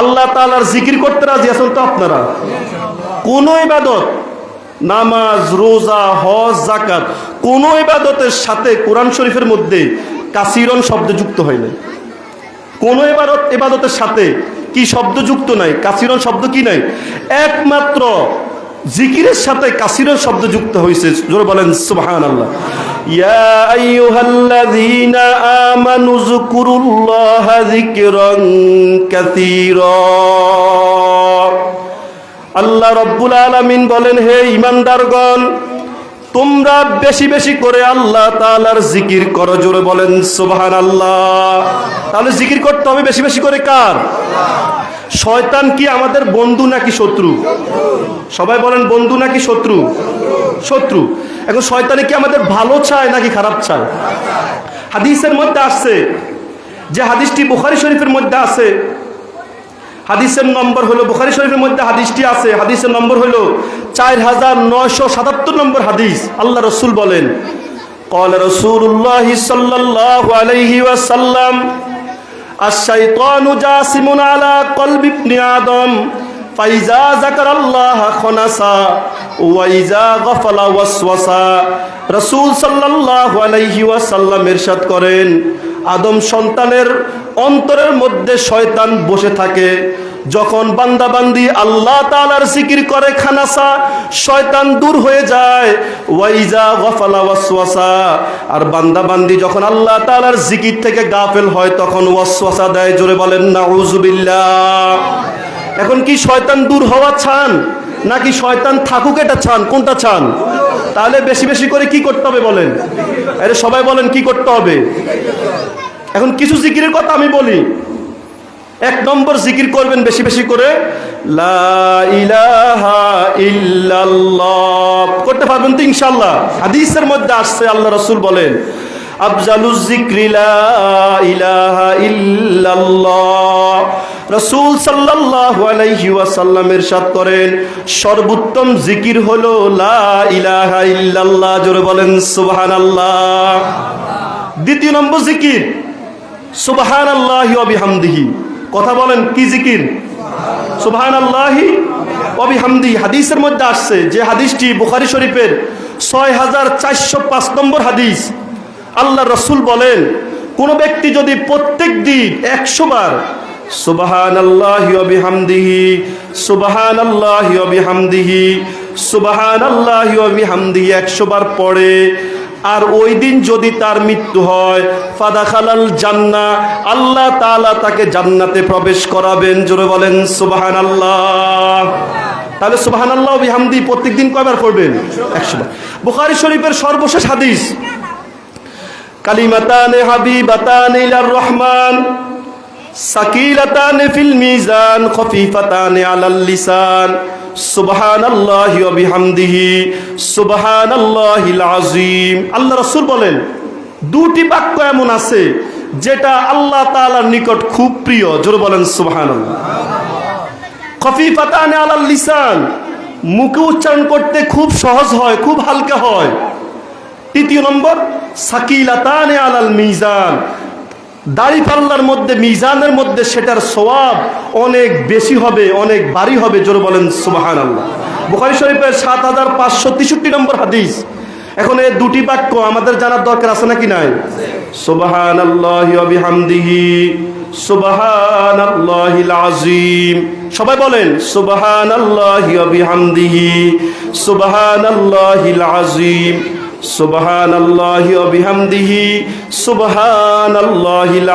আল্লাহ তালার জিকির করতে রাজি আছেন তো আপনারা? কোন ইবাদত, নামাজ, রোজা, হজ জাকাত কোন ইবাদতের সাথে কোরআন শরীফের মধ্যে কাসিরন শব্দ যুক্ত হয় নাই? কোন এবারত এবাদতের সাথে কি শব্দ যুক্ত নাই? কাসিরন শব্দ কি নাই? একমাত্র জিকিরের সাথে কাসিরের শব্দ যুক্ত হয়েছে। জোরে বলেন সুবহান আল্লাহ ইয়া আইয়ুহাল্লাযীনা আমানু যকুরুল্লাহা যিকরান কাসীরা। আল্লাহ রব্বুল আলামিন বলেন, হে ইমানদারগণ তোমরা বেশি বেশি করে আল্লাহ তাআলার জিকির করো, জোরে বলেন সুবহান আল্লাহ তাহলে জিকির করতে হবে বেশি বেশি করে কার? শয়তান কি আমাদের বন্ধু নাকি শত্রু? সবাই বলেন, বন্ধু নাকি শত্রু? শত্রু। এখন শয়তানে কি আমাদের ভালো চায় নাকি খারাপ চায়? হাদিসের মধ্যে আসছে, যে হাদিসটি বুখারী শরীফের মধ্যে আছে হাদিসের নম্বর হলো বুখারী শরীফের মধ্যে হাদিসটি আছে হাদিসের নম্বর হলো চার হাজার নয়শো সাতাত্তর নম্বর হাদিস আল্লাহ রসুল বলেন قال رسول الله صلى الله عليه وسلم الشيطان جاسم على قلب ابن آدم فإذا ذكر الله خنسا ওয়াইজা গফালা ওয়াসওয়াসা। রাসূল সাল্লাল্লাহু আলাইহি ওয়াসাল্লাম ইরশাদ করেন, আদম সন্তানের অন্তরের মধ্যে শয়তান বসে থাকে। যখন বান্দাবান্দি আল্লাহ তালার সিকির করে খানাসা, শয়তান দূর হয়ে যায়। ওয়াইজা গফালা ওয়াসওয়াসা। আর বান্দাবান্দি যখন আল্লাহ তালার জিকির থেকে গাফেল হয়, তখন ওয়াসওয়াসা দেয়, জোরে বলেন না এখন কি শয়তান দূর হওয়া ছান নাকি শয়তান থাকুক এটা চান? কোনটা চান? তাহলে বেশি বেশি করে কি করতে হবে বলেন? আরে সবাই বলেন কি করতে হবে? এখন কিছু জিকিরের কথা আমি বলি। এক নম্বর জিকির করবেন বেশি বেশি করে। করতে পারবেন তো ইনশাল্লাহ হাদিসের মধ্যে আসছে, আল্লাহ রসুল বলেন, আফজালুজ জিক্রি লা ইলাহা ইল্লাল্লাহ। রসুল ওয়াসাল্লাম ইরশাদ করেন, সর্বোত্তম জিকির হলো জোরে বলেন সুবহানাল্লাহ। দ্বিতীয় নম্বর জিকির, সুবহানাল্লাহি ওয়া বিহামদিহি। কথা বলেন, কি জিকির? সুবহানাল্লাহি আল্লাহি বিহামদিহি। হাদিসের মধ্যে আসছে যে হাদিসটি বুখারী শরীফের ছয় হাজার চারশো পাঁচ নম্বর হাদিস। আল্লাহ রসুল বলেন, কোনো ব্যক্তি যদি প্রত্যেক দিন একশো বার সুবাহান আল্লাহি সুবাহান আল্লাহি সুবাহান আল্লাহি পড়ে। আর ওই দিন যদি তার মৃত্যু হয় ফাদা খালাল জান্না আল্লাহ তালা তাকে জান্নাতে প্রবেশ করাবেন। জোরে বলেন সুবাহান আল্লাহ তাহলে সুবাহান আল্লাহ বিহামদি প্রত্যেক দিন কয়বার পড়বেন? একশো বার। বুখারি শরীফের সর্বশেষ হাদিস, কালিমাতানে হাবিবাতান রহমান সাকিলাতান ফিল মিজান, খফিফাতান আলাল লিসান। সুবহানাল্লাহি ওয়া বিহামদিহি, সুবহানাল্লাহিল আযীম। আল্লাহ রাসূল বলেন, দুটি বাক্য এমন আছে যেটা আল্লাহ তাআলার নিকট খুব প্রিয়। জোরে বলেন সুবহানাল্লাহ। খফিফাতান আলাল লিসান, মুখে উচ্চারণ করতে খুব সহজ হয়, খুব হালকা হয়। তৃতীয় নম্বর, সাকিলাতানে আলাল মিজান। দাড়ি পাল্লার মধ্যে, মিজানের মধ্যে সেটার সোয়াব অনেক বেশি হবে, অনেক বাড়ি হবে, জোরে বলেন সুবাহান আল্লাহ বুখারি শরীফের সাত হাজার পাঁচশো তেষট্টি নম্বর হাদিস। এখন এই দুটি বাক্য আমাদের জানার দরকার আছে নাকি নাই? সুবাহান আল্লাহ বিহামদিহি সুবাহান আল্লাহিল আজিম সবাই বলেন সুবাহান আল্লাহ বিহামদিহি সুবাহান আল্লাহিল আজিম সুবহান আল্লাহি বিহামদিহি সুবহান আল্লাহিল